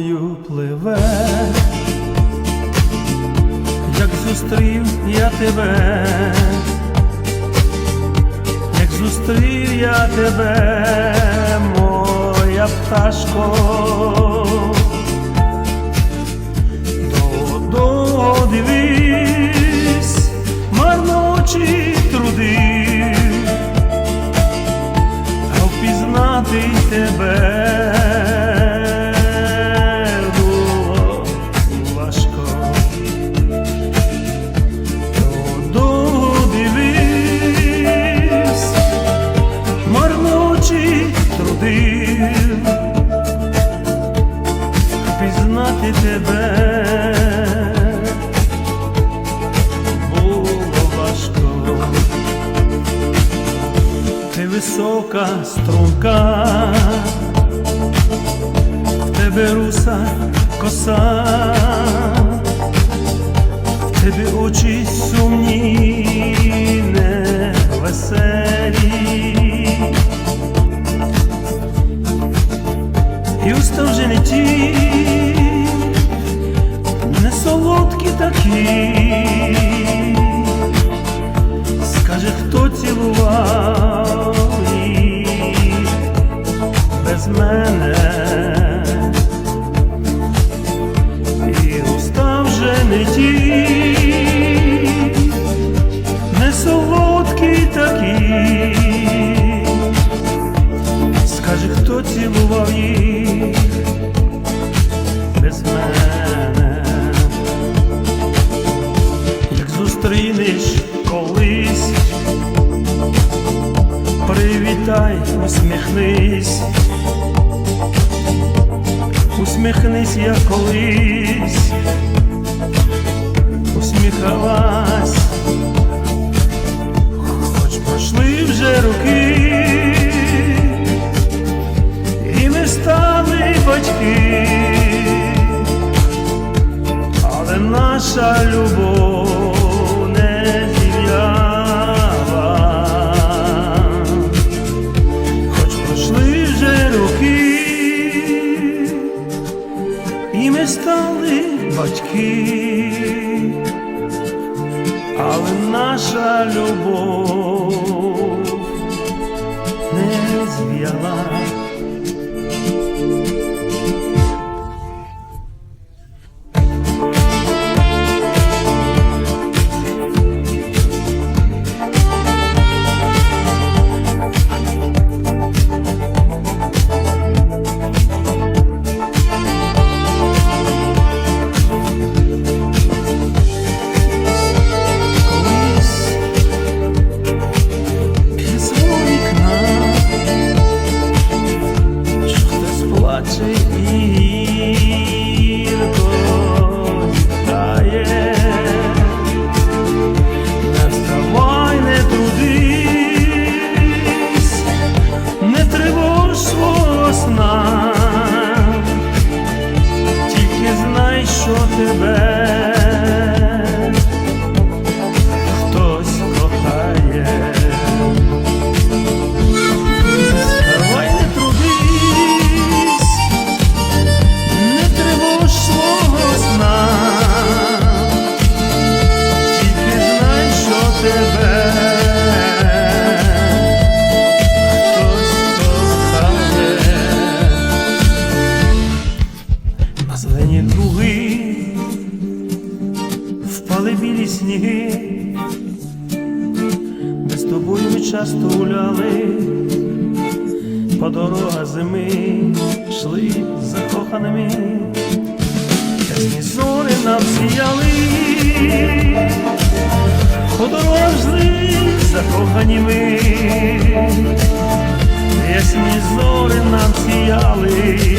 водою пливе, як зустрів я тебе, як зустрів я тебе, моя пташко. Висока струнка, в тебе руса коса, в тебе очі сумні, невеселі. І уста вже не ті, не солодкі такі. Привітай, усміхнись, усміхнись, як колись, усміхалась, хоч пройшли вже роки, і ми стали батьки. Але наша любов батьки, але наша любов що тебе впали білі сніги, ми з тобою ми часто гуляли, по дорогах зими йшли закоханими, ясні зорі нам сіяли, по дорогах жили закоханіми, ясні зорі ясні зорі нам сіяли.